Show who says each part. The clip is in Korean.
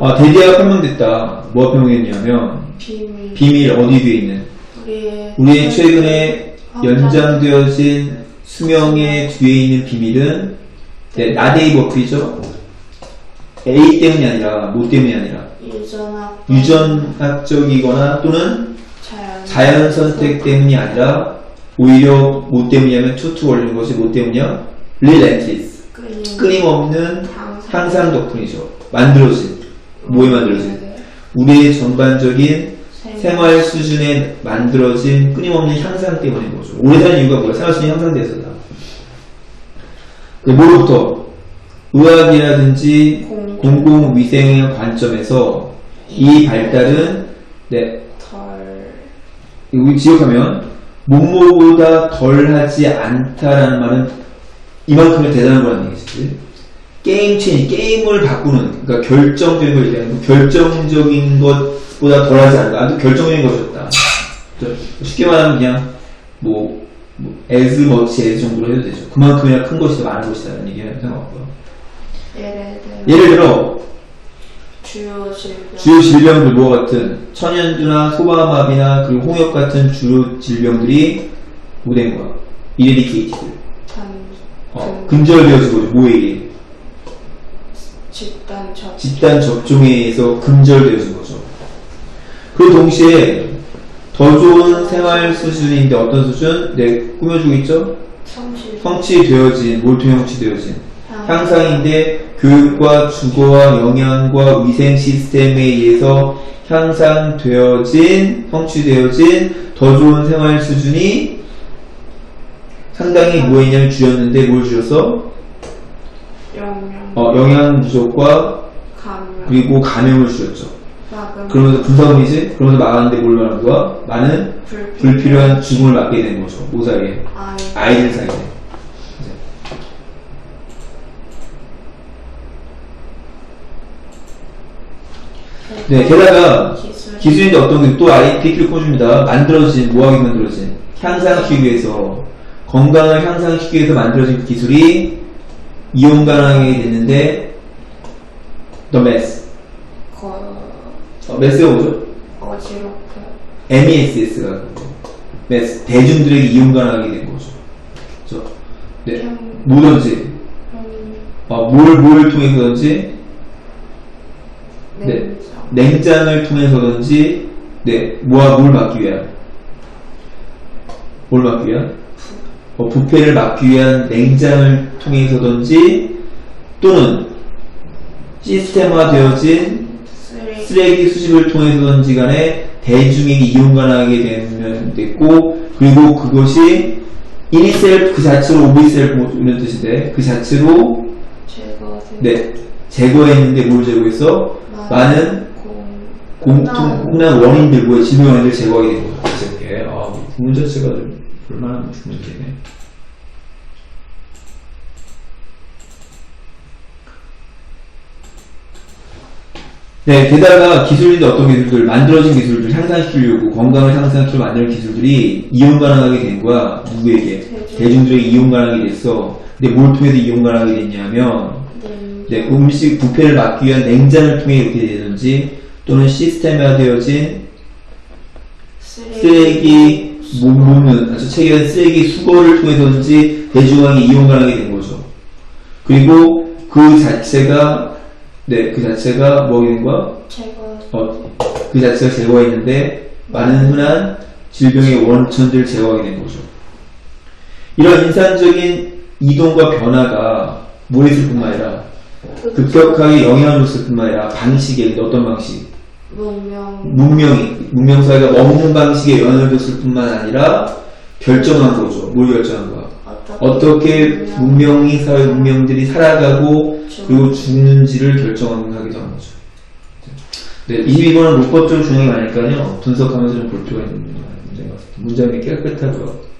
Speaker 1: 아, 대대가 표명됐다. 뭐가 표명했냐면,
Speaker 2: 비밀
Speaker 1: 비밀 어디 뒤에 있는?
Speaker 2: 우리의
Speaker 1: 우리의 최근에 연장되어진 수명의 뒤에 있는 비밀은, 네, 나데이 버프이죠? A 때문이 아니라, 뭐 때문이 아니라,
Speaker 2: 유전학
Speaker 1: 유전학적이거나 또는
Speaker 2: 자연
Speaker 1: 자연 선택 때문이 아니라, 오히려 뭐 때문이냐면, 투투 걸리는 것이 뭐 때문이냐? 릴렌티스.
Speaker 2: 끊임
Speaker 1: 끊임없는
Speaker 2: 항상
Speaker 1: 덕분이죠. 만들어진. 뭐에 만들어진? 우리의 전반적인 생활 수준에 만들어진 끊임없는 향상 때문인 거죠. 오래 사는 이유가 뭐야? 생활 수준이 향상돼서다. 그 뭐부터? 의학이라든지
Speaker 2: 공-
Speaker 1: 공공 위생의 관점에서 이 발달은 네,
Speaker 2: 덜
Speaker 1: 우리 지역하면 몸무보다 덜하지 않다라는 말은 이만큼의 대단한 거라는 얘기지. 게임 체인, 게임을 바꾸는, 그러니까 결정적인 걸 얘기하는 거, 결정적인 것보다 덜하지 않다. 아주 결정적인 것이었다. 쉽게 말하면 그냥 뭐, 뭐 as much as 정도로 해도 되죠. 그만큼이나 큰 것이다, 많은 것이다. 라는 얘기는 생각하고요.
Speaker 2: 예를 들어
Speaker 1: 예를 들어,
Speaker 2: 주요 질병
Speaker 1: 주요 질병들 뭐 같은 천연두나 소아마비나 그리고 홍역 같은 주요 질병들이 뭐된 거야? 이레디케이티드.
Speaker 2: 단
Speaker 1: 어, 근절되어지고 의해?
Speaker 2: 집단 접
Speaker 1: 집단 접종에 의해서 근절되어진 거죠. 그 동시에 더 좋은 생활 수준인데 어떤 수준? 네, 꾸며주고 있죠?
Speaker 2: 성실
Speaker 1: 성취되어진, 뭘 통해 성취되어진? 향상인데 교육과 주거와 영양과 위생 시스템에 의해서 향상되어진, 성취되어진 더 좋은 생활 수준이 상당히 뭐였냐면 주였는데 뭘 주였어? 어, 영양 부족과
Speaker 2: 감염
Speaker 1: 그리고 감염을.
Speaker 2: 막음
Speaker 1: 그러면서 분사금이지? 그러면서 막았는데 뭘 말하는 거야? 많은
Speaker 2: 불필요한
Speaker 1: 불필요한 죽음을 막게 된 거죠. 뭐 사이에?
Speaker 2: 아이
Speaker 1: 아이들 사이에. 네, 게다가
Speaker 2: 기술
Speaker 1: 기술인데 어떤 게 또 아이 PQ를 꼽줍니다. 만들어진, 뭐하게 만들어진? 향상시키기 위해서, 건강을 향상시키기 위해서 만들어진 그 기술이 이용 가능하게 됐는데, the mess.
Speaker 2: 거
Speaker 1: 어, mess가 뭐죠?
Speaker 2: 어지럽게
Speaker 1: MESS가 mess. 대중들에게 이용 가능하게 된 거죠. 그죠? 네.
Speaker 2: 평
Speaker 1: 뭐든지,
Speaker 2: 평
Speaker 1: 어, 뭘, 뭘 통해서든지, 네.
Speaker 2: 냉정
Speaker 1: 냉장을 통해서든지, 네, 뭐와 뭘 막기 위한? 뭘 막기 위한? 어, 부패를 막기 위한 냉장을 통해서든지, 또는 시스템화되어진
Speaker 2: 쓰레기
Speaker 1: 쓰레기 수집을 통해서든지 간에 대중에게 이용 가능하게 되면 됐고, 그리고 그것이 인이셀 그 자체로 오비셀 뭐 이런 뜻인데, 그 자체로, 네, 제거했는데 뭘 제거했어? 많은
Speaker 2: 공
Speaker 1: 공통, 공난 원인들, 뭐야, 질병 원인들 제거하게 된. 그래서 이렇게, 아, 부문 자체가 좀 볼만한 문제네. 네, 게다가 기술인데 어떤 기술들, 만들어진 기술들 향상시키려고, 건강을 향상시키려 만드는 기술들이 이용 가능하게 된 거야. 누구에게?
Speaker 2: 대중.
Speaker 1: 대중들에게 이용 가능하게 됐어. 근데 뭘 통해서 이용 가능하게 됐냐면,
Speaker 2: 냉정
Speaker 1: 네, 음식 부패를 막기 위한 냉장을 통해 이렇게 되든지 또는 시스템화 되어진 쓰레기 모으는 아주 체계한 쓰레기 수거를 통해서든지 대중하게 이용 가능하게 된 거죠. 그리고 그 자체가 네, 그 자체가 뭐가 거야?
Speaker 2: 제거
Speaker 1: 어, 그 자체가 제거했는데 많은 흔한 질병의 원천들을 제거하게 된 거죠. 이런 인산적인 이동과 변화가 뭐했을 뿐만 아니라 급격하게 영향을 줬을 뿐만 아니라 방식에 어떤 방식?
Speaker 2: 문명
Speaker 1: 문명이 문명 사회가 먹는 방식에 영향을 줬을 뿐만 아니라 결정한 거죠. 뭘 결정한 거야? 어떻게 문명이 사회 문명들이 살아가고 그리고 죽는지를 결정하기도 한 거죠. 네, 22번은 문법적으로 중요한 게 많으니까요. 분석하면서 좀 볼 필요가 있는 문제인 것 같습니다. 문장이 깨끗하고요.